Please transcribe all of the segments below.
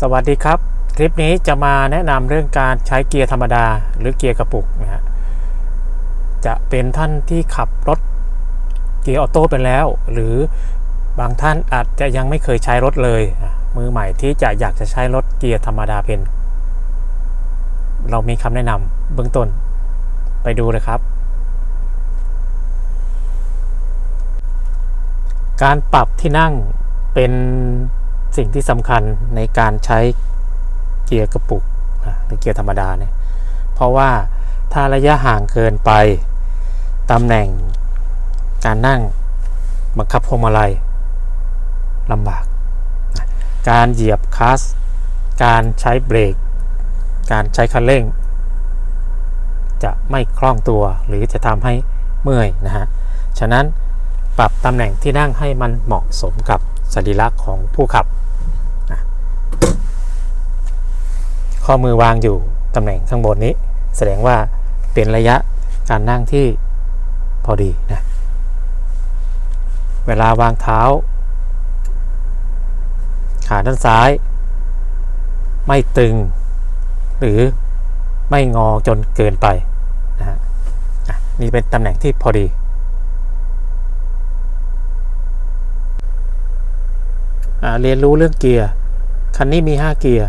สวัสดีครับ คลิปนี้จะมาแนะนำเรื่องการใช้เกียร์ธรรมดาหรือเกียร์กระปุกนะฮะจะเป็นท่านที่ขับรถเกียร์ออโต้เป็นแล้ว หรือบางท่านอาจจะยังไม่เคยใช้รถเลย มือใหม่ที่จะอยากจะใช้รถเกียร์ธรรมดาเป็น เรามีคำแนะนำเบื้องต้นไปดูเลยครับ การปรับที่นั่งเป็น สิ่งที่สำคัญในการใช้เกียร์กระปุกอะหรือเกียร์ธรรมดาเนี่ยเพราะว่าถ้าระยะห่างเกินไปตำแหน่งการนั่งบังคับพวงมาลัยลำบากนะการเหยียบคลัสการใช้เบรก การใช้คันเร่ง จะไม่คล่องตัวหรือจะทำให้เมื่อยนะฮะ ฉะนั้นปรับตำแหน่งที่นั่งให้มันเหมาะสมกับสรีระของผู้ขับนะ ข้อมือวางอยู่ตำแหน่งข้างบนนี้ แสดงว่าเป็นระยะการนั่งที่พอดีนะเวลาวางเท้า ขาด้านซ้าย ไม่ตึง หรือไม่งอจนเกินไปนะฮะนี่เป็นตำแหน่งที่พอดีอเรียนรู้เรื่องเกียร์ คันนี้มี 5 เกียร์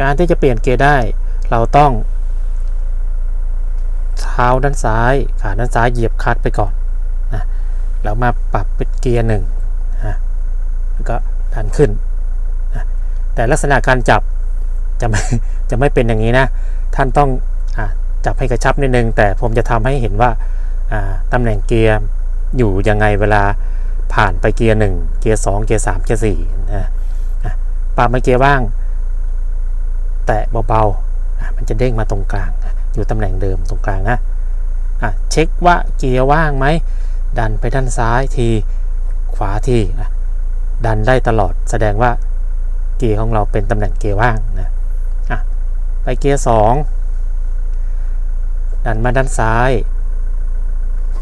การที่จะเปลี่ยนเกียร์ได้ เราต้อง เท้าด้านซ้าย ขาด้านซ้ายเหยียบคลัตช์ไปก่อนนะแล้วมาปรับเป็นเกียร์หนึ่งนะแล้วก็ดันขึ้นนะแต่ลักษณะการจับจะไม่จะไม่เป็นอย่างนี้นะ ท่านต้องอจับให้กระชับนิดนึง แต่ผมจะทำให้เห็นว่าตำแหน่งเกียร์อยู่ยังไงเวลาผ่านไปเกียร์หนึ่งเกียร์สองเกียร์สามเกียร์สี่นะอะปรับมาเกียร์ว่าง แตะเบาๆ มันจะเด้งมาตรงกลาง อยู่ตำแหน่งเดิมตรงกลางนะะเช็คว่าเกียร์ว่างไหม ดันไปด้านซ้ายที ขวาที ดันได้ตลอด แสดงว่าเกียร์ของเราเป็นตำแหน่งเกียร์ว่างนะะไปเกียร์สองดันมาด้านซ้าย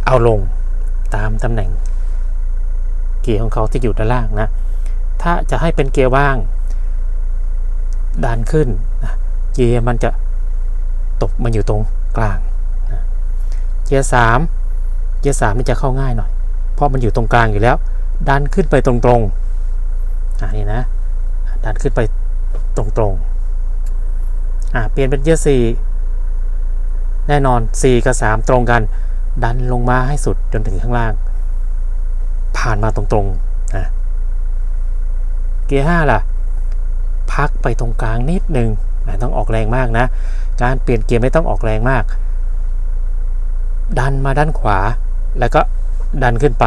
เอาลงตามตำแหน่ง เกียร์ของเขาที่อยู่ด้านล่างนะ ถ้าจะให้เป็นเกียร์ว่าง ดันขึ้น เกียร์มันจะตกมันอยู่ตรงกลางเกียร์สามเกียร์สามมันจะเข้าง่ายหน่อย เพราะมันอยู่ตรงกลางอยู่แล้ว ดันขึ้นไปตรงๆอ่านี่นะ ดันขึ้นไปตรงๆอ่าเปลี่ยนเป็นเกียร์สี่แน่นอน 4 กับ 3 ตรงกัน ดันลงมาให้สุดจนถึงข้างล่าง ผ่านมาตรงๆนะเกียร์ห้าล่ะ พักไปตรงกลางนิดนึง ต้องออกแรงมากนะ การเปลี่ยนเกียร์ไม่ต้องออกแรงมาก ดันมาด้านขวา แล้วก็ดันขึ้นไป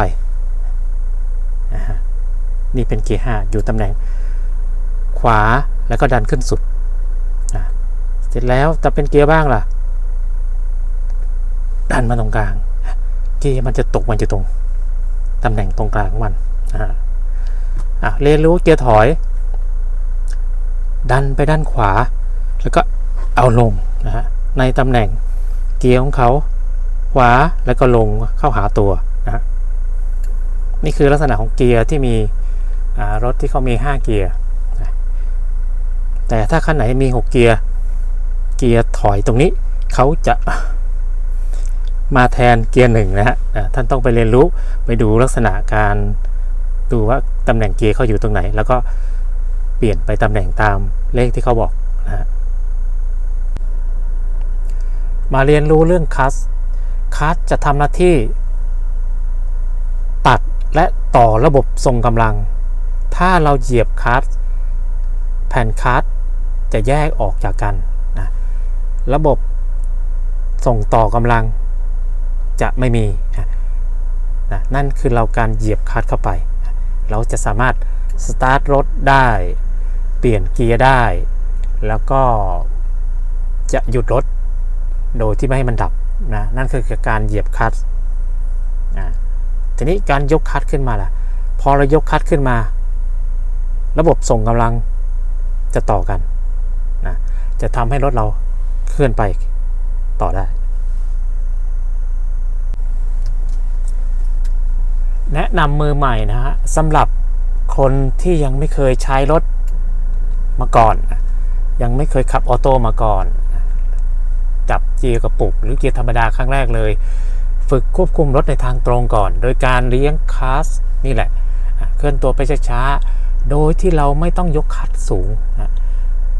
นี่เป็นเกียร์ห้าอยู่ตำแหน่ง ขวาแล้วก็ดันขึ้นสุด เสร็จแล้วจะเป็นเกียร์บ้างล่ะ ดันมาตรงกลาง เกียร์มันจะตกมันจะตรงตำแหน่งตรงกลางของมันนะฮะอะเรียนรู้เกียร์ถอย ดันไปด้านขวา แล้วก็เอาลงนะฮะในตำแหน่งเกียร์ของเขาขวาแล้วก็ลงเข้าหาตัวนะนี่คือลักษณะของเกียร์ที่มีรถที่เขามี 5 เกียร์แต่ถ้าคันไหนมี 6 เกียร์เกียร์ถอยตรงนี้เขาจะมาแทนเกียร์หนึ่งนะฮะท่านต้องไปเรียนรู้ไปดูลักษณะการดูว่าตำแหน่งเกียร์เขาอยู่ตรงไหน แล้วก็เปลี่ยนไปตำแหน่งตามเลขที่เขาบอกนะฮะ มาเรียนรู้เรื่องคัส คัสจะทำหน้าที่ ตัดและต่อระบบทรงกำลัง ถ้าเราเหยียบคัสแผ่นคัสจะแยกออกจากกันนะระบบส่งต่อกำลังจะไม่มีนะนั่นคือเราการเหยียบคลัตช์เข้าไปนะเราจะสามารถสตาร์ทรถได้ เปลี่ยนเกียร์ได้ แล้วก็จะหยุดรถ โดยที่ไม่ให้มันดับนะนั่นคือการเหยียบคัตช์นะทีนี้การยกคลัตช์ขึ้นมาล่ะ พอเรายกคลัตช์ขึ้นมา ระบบส่งกำลังจะต่อกันนะจะทำให้รถเราเคลื่อนไปต่อได้ แนะนำมือใหม่นะฮะสำหรับคนที่ยังไม่เคยใช้รถมาก่อน ยังไม่เคยขับออโต้มาก่อน จับเกียร์กระปุก หรือเกียร์ธรรมดาครั้งแรกเลย ฝึกควบคุมรถในทางตรงก่อน โดยการเลี้ยงคลัสนี่แหละ เคลื่อนตัวไปช้าๆ โดยที่เราไม่ต้องยกคัสสูง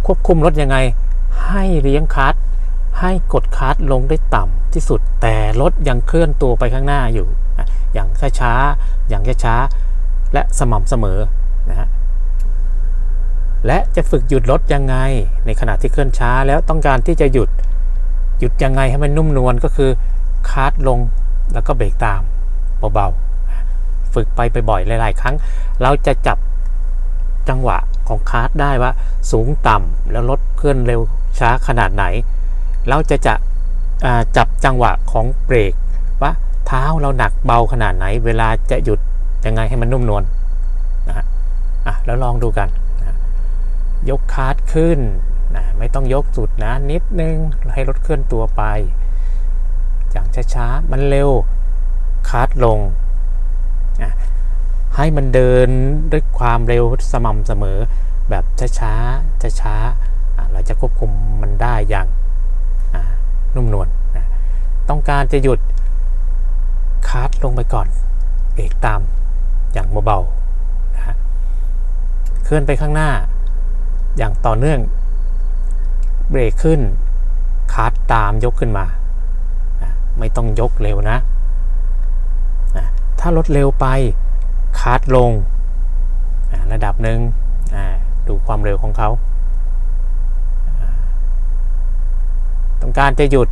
ควบคุมรถยังไง ให้เลี้ยงคัสให้กดคัสลงได้ต่ำที่สุด แต่รถยังเคลื่อนตัวไปข้างหน้าอยู่อะอย่างช้าๆ อย่างช้าๆ และสม่ำเสมอนะฮะและจะฝึกหยุดรถยังไง ในขณะที่เคลื่อนช้าแล้วต้องการที่จะหยุด หยุดยังไงให้มันนุ่มนวลก็คือคาร์ดลงแล้วก็เบรกตามเบาๆ ฝึกไปไปบ่อยหลาย ๆ ครั้ง เราจะจับจังหวะของคาร์ดได้ว่าสูงต่ำแล้วรถเคลื่อนเร็วช้าขนาดไหน เราจะจะจับจังหวะของเบรกว่าเท้าเราหนักเบาขนาดไหน เวลาจะหยุดยังไงให้มันนุ่มนวลนะฮะอะแล้วลองดูกันยกคาร์ดขึ้น นะไม่ต้องยกสุดนะนิดนึงให้รถเคลื่อนตัวไป อย่างช้าๆ มันเร็วคาร์ดลง ให้มันเดินด้วยความเร็วสม่ำเสมอ แบบช้าๆช้าๆเราจะควบคุมมันได้อย่างนุ่มนวลนะต้องการจะหยุดคาร์ดลงไปก่อนเบรกตามอย่างเบาๆนะเคลื่อนไปข้างหน้าอย่างต่อเนื่อง เบรกขึ้นคาร์ดตามยกขึ้นมา ไม่ต้องยกเร็วนะ ถ้ารถเร็วไปคาร์ดลงระดับหนึ่งดูความเร็วของเขาต้องการจะหยุด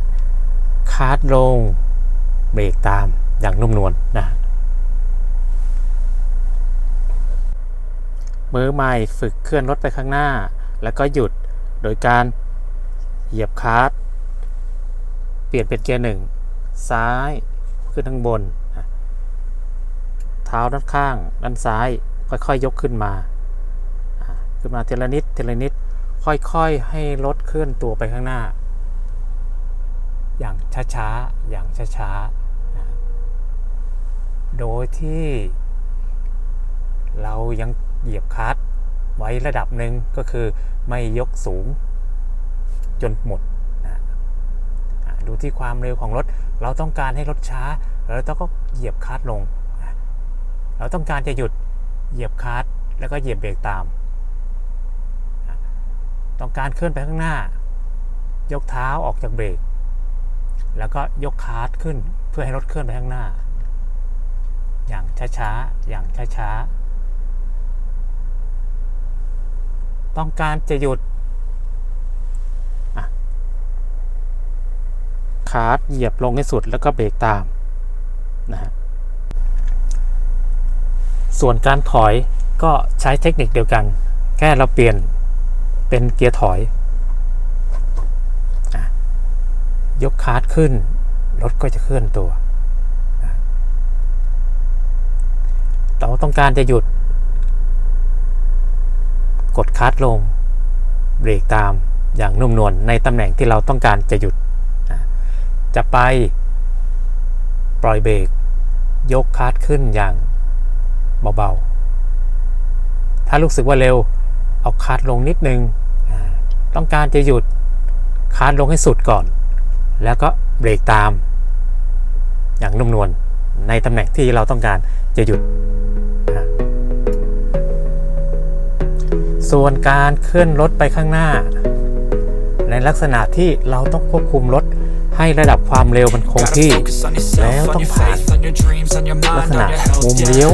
คาร์ดลงเบรกตามอย่างนุ่มนวลนะมือใหม่ฝึกเคลื่อนรถไปข้างหน้า แล้วก็หยุดโดยการ เหยียบคลัสเปลี่ยนเป็นเกียร์หนึ่งซ้ายขึ้นข้างบน เท้าด้านข้าง ด้านซ้าย ค่อยๆยกขึ้นมา ขึ้นมาเทีละนิดเทีละนิด ค่อยๆให้รถเคลื่อนตัวไปข้างหน้า อย่างช้าๆ อย่างช้าๆอะโดยที่ เรายังเหยียบคลัตช์ไว้ระดับหนึ่งก็คือไม่ยกสูง จนหมดนะอะดูที่ความเร็วของรถ เราต้องการให้รถช้าเราต้องก็เหยียบคลัตช์ลง เราต้องการจะหยุดเหยียบคลัตช์แล้วก็เหยียบเบรกตาม ต้องการเคลื่อนไปข้างหน้า ยกเท้าออกจากเบรก แล้วก็ยกคลัตช์ขึ้นเพื่อให้รถเคลื่อนไปข้างหน้า อย่างช้าๆ อย่างช้าๆ ต้องการจะหยุดอะ คาร์ดเหยียบลงให้สุดแล้วก็เบรกตามนะฮะส่วนการถอยก็ใช้เทคนิคเดียวกัน แค่เราเปลี่ยนเป็นเกียร์ถอยยกคาร์ดขึ้น รถก็จะเคลื่อนตัว เราต้องการจะหยุด กดคลัตช์ลง เบรกตามอย่างนุ่มนวลในตำแหน่งที่เราต้องการจะหยุด จะไป ปล่อยเบรกยกคลัตช์ขึ้นอย่างเบาๆ ถ้ารู้สึกว่าเร็ว เอาคลัตช์ลงนิดนึง ต้องการจะหยุดคลัตช์ลงให้สุดก่อน แล้วก็เบรกตาม อย่างนุ่มนวลในตำแหน่งที่เราต้องการจะหยุด ส่วนการเคลื่อนรถไปข้างหน้า ในลักษณะที่เราต้องควบคุมรถ ให้ระดับความเร็วมันคงที่ แล้วต้องผ่านลักษณะมุมเลี้ยว